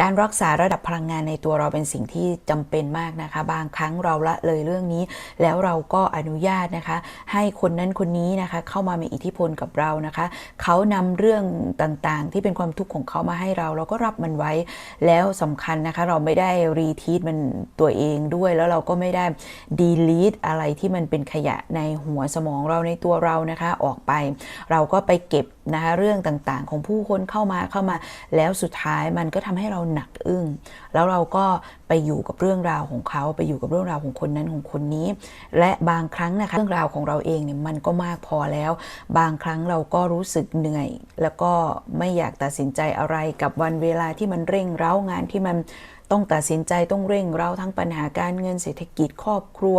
การรักษาระดับพลังงานในตัวเราเป็นสิ่งที่จำเป็นมากนะคะ บางครั้งเราละเลยเรื่องนี้ แล้วเราก็อนุญาตนะคะ ให้คนนั้นคนนี้นะคะ เข้ามามีอิทธิพลกับเรานะคะ เขานำเรื่องต่างๆ ที่เป็นความทุกข์ของเขามาให้เรา เราก็รับมันไว้ แล้วสำคัญนะคะ เราไม่ได้รีทีทมันตัวเองด้วย แล้วเราก็ไม่ได้ดีลีทอะไรที่มันเป็นขยะในหัวสมองเราในตัวเรานะคะ ออกไป เราก็ไปเก็บนะคะเรื่องต่างๆ ของผู้คนเข้ามาเข้ามา แล้วสุดท้ายมันก็ทำให้เราหนักอึ้ง แล้วเราก็ไปอยู่กับเรื่องราวของเขาไปอยู่กับเรื่องราวของคนนั้นของคนนี้ และบางครั้งนะคะเรื่องราวของเราเองเนี่ยมันก็มากพอแล้ว บางครั้งเราก็รู้สึกเหนื่อย แล้วก็ไม่อยากตัดสินใจอะไรกับวันเวลาที่มันเร่งเร้างานที่มันต้องตัดสินใจต้องเร่งเร้าทั้งปัญหาการเงินเศรษฐกิจครอบครัว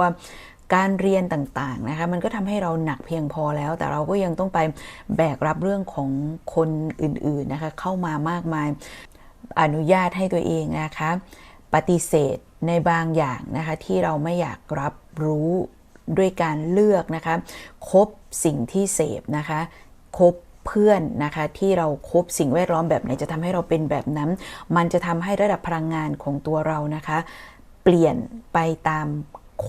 การเรียนต่างๆนะคะมันก็ทำให้เราหนักเพียงพอแล้ว แต่เราก็ยังต้องไปแบกรับเรื่องของคนอื่นๆนะคะเข้ามามากมาย อนุญาตให้ตัวเองนะคะ ปฏิเสธในบางอย่างนะคะที่เราไม่อยากรับรู้ด้วยการเลือกนะคะคบสิ่งที่เสพนะคะคบเพื่อนนะคะที่เราครบสิ่งแวดล้อมแบบไหนจะทำให้เราเป็นแบบนั้น มันจะทำให้ระดับพลังงานของตัวเรานะคะ เปลี่ยนไปตาม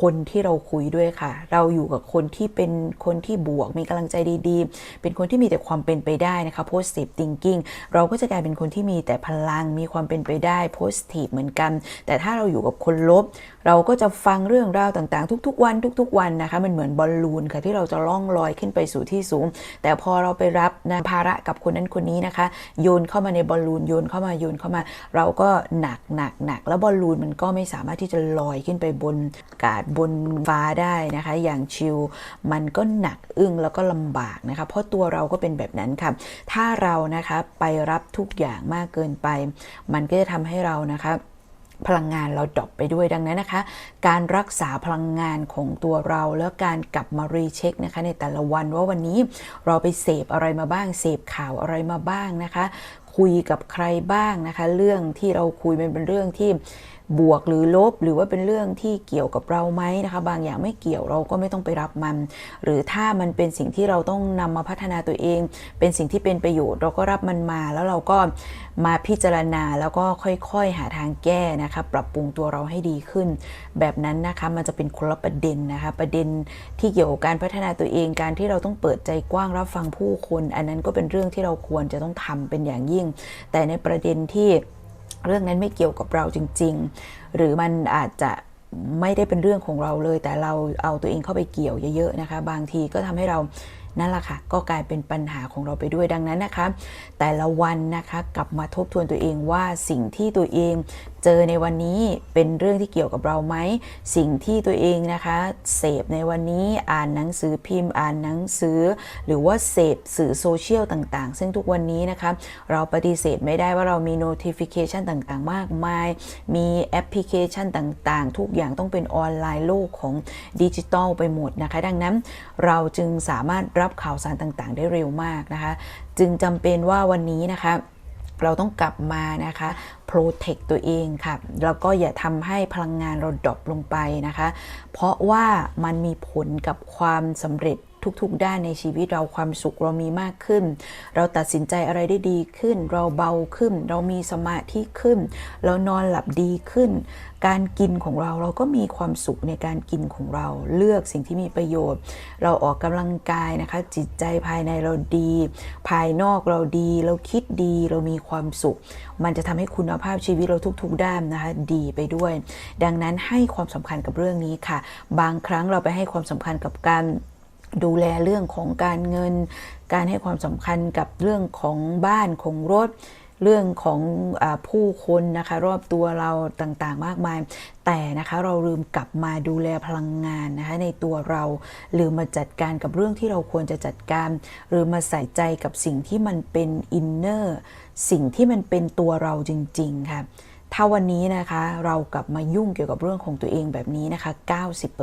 คนที่เราคุยด้วยค่ะ เราอยู่กับคนที่เป็นคนที่บวก มีกำลังใจดีๆ เป็นคนที่มีแต่ความเป็นไปได้นะคะ positive thinking เราก็จะกลายเป็นคนที่มีแต่พลัง มีความเป็นไปได้ positive เหมือนกัน แต่ถ้าเราอยู่กับคนลบ เราก็จะฟังเรื่องราวต่างๆ ทุกๆ วัน ทุก ๆ วันนะคะ มันเหมือนบอลลูนค่ะที่เราจะล่องลอยขึ้นไปสู่ที่สูง แต่พอเราไปรับนะภาระกับคนนั้นคนนี้นะคะ โยนเข้ามาในบอลลูน โยนเข้ามา โยนเข้ามา เราก็หนักหนักหนักแล้วบอลลูนมันก็ไม่สามารถที่จะลอยขึ้นไปบนอาาศบนฟ้าได้นะคะ อย่างชิลมันก็หนักอึ้งแล้วก็ลำบากนะคะ เพราะตัวเราก็เป็นแบบนั้นค่ะ ถ้าเรานะคะไปรับทุกอย่างมากเกินไป มันก็จะทำให้เรานะคะพลังงานเราดรอปไปด้วยดังนั้นนะคะ การรักษาพลังงานของตัวเรา แล้วการกลับมารีเช็คนะคะ ในแต่ละวันว่าวันนี้เราไปเสพอะไรมาบ้างเสพข่าวอะไรมาบ้างนะคะ คุยกับใครบ้างนะคะ เรื่องที่เราคุยมันเป็นเรื่องที่ บวกหรือลบ หรือว่าเป็นเรื่องที่เกี่ยวกับเราไหมนะคะ บางอย่างไม่เกี่ยวเราก็ไม่ต้องไปรับมัน หรือถ้ามันเป็นสิ่งที่เราต้องนำมาพัฒนาตัวเอง เป็นสิ่งที่เป็นประโยชน์ เราก็รับมันมาแล้วเราก็มาพิจารณาแล้วก็ค่อยๆหาทางแก้นะคะ ปรับปรุงตัวเราให้ดีขึ้น แบบนั้นนะคะมันจะเป็นคนละประเด็นนะคะ ประเด็นที่เกี่ยวกับการพัฒนาตัวเองการที่เราต้องเปิดใจกว้างรับฟังผู้คน อันนั้นก็เป็นเรื่องที่เราควรจะต้องทำเป็นอย่างยิ่ง แต่ในประเด็นที่ เรื่องนั้นไม่เกี่ยวกับเราจริง ๆ หรือมันอาจจะไม่ได้เป็นเรื่องของเราเลย แต่เราเอาตัวเองเข้าไปเกี่ยวเยอะๆนะคะ บางทีก็ทำให้เรานั่นแหละค่ะ ก็กลายเป็นปัญหาของเราไปด้วยดังนั้นนะคะ แต่ละวันนะคะกลับมาทบทวนตัวเองว่าสิ่งที่ตัวเอง เจอในวันนี้เป็นเรื่องที่เกี่ยวกับเราไหม สิ่งที่ตัวเองนะคะเสพในวันนี้อ่านหนังสือพิมพ์ อ่านหนังสือ หรือว่าเสพสื่อโซเชียลต่างๆ ซึ่งทุกวันนี้นะคะเราปฏิเสธไม่ได้ว่าเรามี notification ต่างๆ มากมาย มีแอปพลิเคชันต่างๆ ทุกอย่างต้องเป็นออนไลน์โลกของดิจิตอลไปหมดนะคะ ดังนั้นเราจึงสามารถรับข่าวสารต่างๆ ได้เร็วมากนะคะ จึงจำเป็นว่าวันนี้นะคะ เราต้องกลับมานะคะโปรเทคตัวเองค่ะแล้วก็อย่าทำให้พลังงานเราดรอปลงไปนะคะ เพราะว่ามันมีผลกับความสำเร็จ ทุกๆ ด้านในชีวิตเราความสุขเรามีมากขึ้น เราตัดสินใจอะไรได้ดีขึ้น เราเบาขึ้น เรามีสมาธิขึ้น เรานอนหลับดีขึ้น การกินของเราเราก็มีความสุขในการกินของเราเลือกสิ่งที่มีประโยชน์ เราออกกำลังกายนะคะ จิตใจภายในเราดี ภายนอกเราดี เราคิดดีเรามีความสุข มันจะทำให้คุณภาพชีวิตเราทุก ๆ ด้านนะคะดีไปด้วย ดังนั้นให้ความสำคัญกับเรื่องนี้ค่ะ บางครั้งเราไปให้ความสำคัญกับการ ดูแลเรื่องของการเงิน การให้ความสำคัญกับเรื่องของบ้านของรถ เรื่องของอผู้คนนะคะรอบตัวเราต่างๆ มากมาย แต่นะคะเราลืมกลับมาดูแลพลังงานนะคะในตัวเราหรือมาจัดการกับเรื่องที่เราควรจะจัดการหรือมาใส่ใจกับสิ่งที่มันเป็นอินเนอร์สิ่งที่มันเป็นตัวเราจริง ๆ ค่ะ ถ้าวันนี้นะคะเรากลับมายุ่งเกี่ยวกับเรื่องของตัวเองแบบนี้นะคะ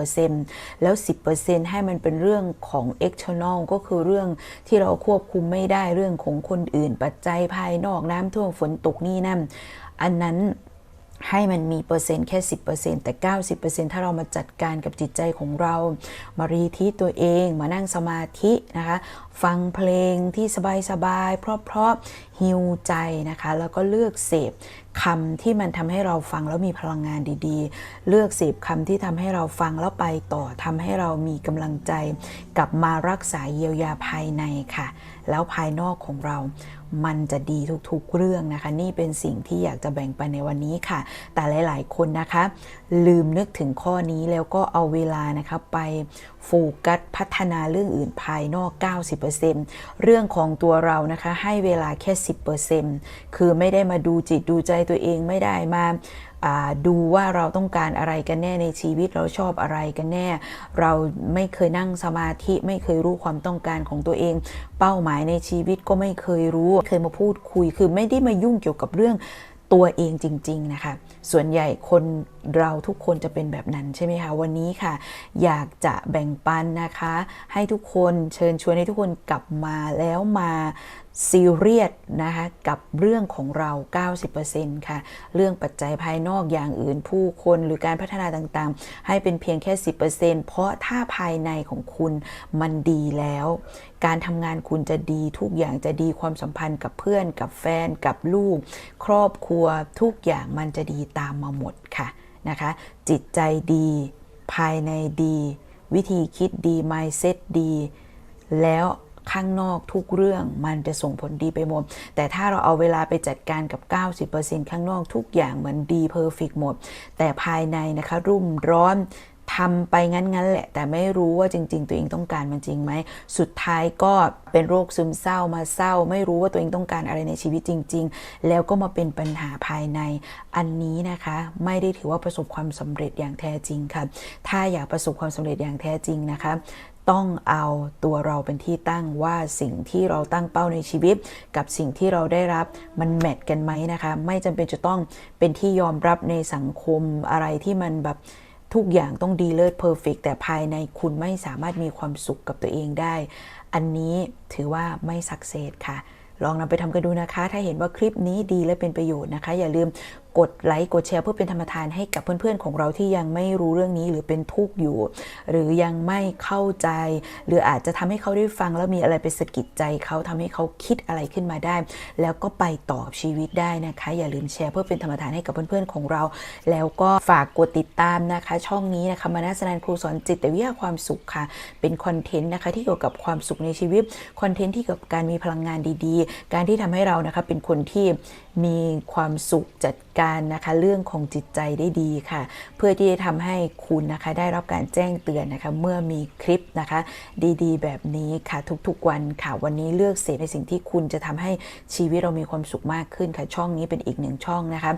90%แล้ว 10%ให้มันเป็นเรื่องของ external ก็คือเรื่องที่เราควบคุมไม่ได้เรื่องของคนอื่น ปัจจัยภายนอกน้ำท่วมฝนตกนี่นั่นอันนั้นให้มันมีเปอร์เซ็นต์แค่ 10%แต่ 90%ถ้าเรามาจัดการกับจิตใจของเรา มารีที่ตัวเอง มานั่งสมาธินะคะฟังเพลงที่สบายๆ เพราะๆฮิวใจนะคะ แล้วก็เลือกเสพคำที่มันทำให้เราฟังแล้วมีพลังงานดีๆ เลือกเสพคำที่ทำให้เราฟังแล้วไปต่อทำให้เรามีกำลังใจ กลับมารักษาเยียวยาภายในค่ะ แล้วภายนอกของเรามันจะดีทุกๆเรื่องนะคะ นี่เป็นสิ่งที่อยากจะแบ่งปันในวันนี้ค่ะ แต่หลายๆคนนะคะ ลืมนึกถึงข้อนี้แล้วก็เอาเวลานะคะไปโฟกัสพัฒนาเรื่องอื่นภายนอก 90เรื่องของตัวเรานะคะให้เวลาแค่ 10%คือไม่ได้มาดูจิตดูใจตัวเองไม่ได้มาอ่าดูว่าเราต้องการอะไรกันแน่ในชีวิตเราชอบอะไรกันแน่ เราไม่เคยนั่งสมาธิไม่เคยรู้ความต้องการของตัวเอง เป้าหมายในชีวิตก็ไม่เคยรู้เคยมาพูดคุย คือไม่ได้มายุ่งเกี่ยวกับเรื่องตัวเองจริง ๆ นะคะ ส่วนใหญ่คนเราทุกคนจะเป็นแบบนั้นใช่ไหมคะ วันนี้ค่ะ อยากจะแบ่งปันนะคะ ให้ทุกคนเชิญชวนให้ทุกคนกลับมาแล้วมาซีเรียสนะคะกับเรื่องของเรา 90%ค่ะ เรื่องปัจจัยภายนอกอย่างอื่นผู้คนหรือการพัฒนาต่างๆ ให้เป็นเพียงแค่ 10%เพราะถ้าภายในของคุณมันดีแล้ว การทำงานคุณจะดีทุกอย่างจะดีความสัมพันธ์กับเพื่อนกับแฟนกับลูก ครอบครัวทุกอย่างมันจะดีตามมาหมดค่ะนะคะจิตใจดี ภายในดี วิธีคิดดี mindset ดี แล้วข้างนอกทุกเรื่องมันจะส่งผลดีไปหมด แต่ถ้าเราเอาเวลาไปจัดการกับ 90%ข้างนอกทุกอย่างเหมือนดีเพอร์เฟกหมด แต่ภายในนะคะรุ่มร้อน ทำไปงั้นๆแหละ แต่ไม่รู้ว่าจริง ๆ ตัวเองต้องการมันจริงไหม สุดท้ายก็เป็นโรคซึมเศร้ามาเศร้า ไม่รู้ว่าตัวเองต้องการอะไรในชีวิตจริง ๆ แล้วก็มาเป็นปัญหาภายใน อันนี้นะคะ ไม่ได้ถือว่าประสบความสำเร็จอย่างแท้จริงค่ะ ถ้าอยากประสบความสำเร็จอย่างแท้จริงนะคะต้องเอาตัวเราเป็นที่ตั้งว่าสิ่งที่เราตั้งเป้าในชีวิต กับสิ่งที่เราได้รับมันแมทกันไหมนะคะ ไม่จำเป็นจะต้องเป็นที่ยอมรับในสังคมอะไรที่มันแบบ ทุกอย่างต้องดีเลิศเพอร์เฟกแต่ภายในคุณไม่สามารถมีความสุขกับตัวเองได้ อันนี้ถือว่าไม่สักเซสค่ะ ลองนำไปทำกันดูนะคะ ถ้าเห็นว่าคลิปนี้ดีและเป็นประโยชน์นะคะ อย่าลืมกดไลค์กดแชร์เพื่อเป็นธรรมทานให้กับเพื่อนๆของเราที่ยังไม่รู้เรื่องนี้หรือเป็นทุกข์อยู่ หรือยังไม่เข้าใจ หรืออาจจะทำให้เขาได้ฟังแล้วมีอะไรไปสะกิดใจเขาทำให้เขาคิดอะไรขึ้นมาได้ แล้วก็ไปต่อชีวิตได้นะคะ อย่าลืมแชร์เพื่อเป็นธรรมทานให้กับเพื่อนๆของเรา แล้วก็ฝากกดติดตามนะคะ ช่องนี้นะคะมานาสนันครูสอนจิตวิทยาความสุขค่ะ เป็นคอนเทนต์นะคะที่เกี่ยวกับความสุขในชีวิตคอนเทนต์ที่เกี่ยวกับการมีพลังงานดีๆ การที่ทำให้เรานะคะเป็นคนที่มีความสุขจัดกการนะคะเรื่องของจิตใจได้ดีค่ะ เพื่อที่จะทำให้คุณนะคะได้รับการแจ้งเตือนนะคะเมื่อมีคลิปนะคะ ดีๆ แบบนี้ค่ะทุกๆวันค่ะวันนี้เลือกเสพในสิ่งที่คุณจะทำให้ชีวิตเรามีความสุขมากขึ้นค่ะช่องนี้เป็นอีกหนึ่งช่องนะคะ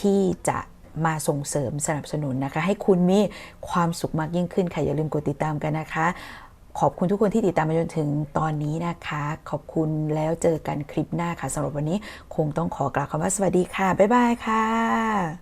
ที่จะมาส่งเสริมสนับสนุนนะคะ ให้คุณมีความสุขมากยิ่งขึ้นค่ะอย่าลืมกดติดตามกันนะคะ ขอบคุณทุกคนที่ติดตามมาจนถึงตอนนี้นะคะ ขอบคุณแล้วเจอกันคลิปหน้าค่ะสำหรับวันนี้ คงต้องขอกล่าวคำว่าสวัสดีค่ะ บ๊ายบายค่ะ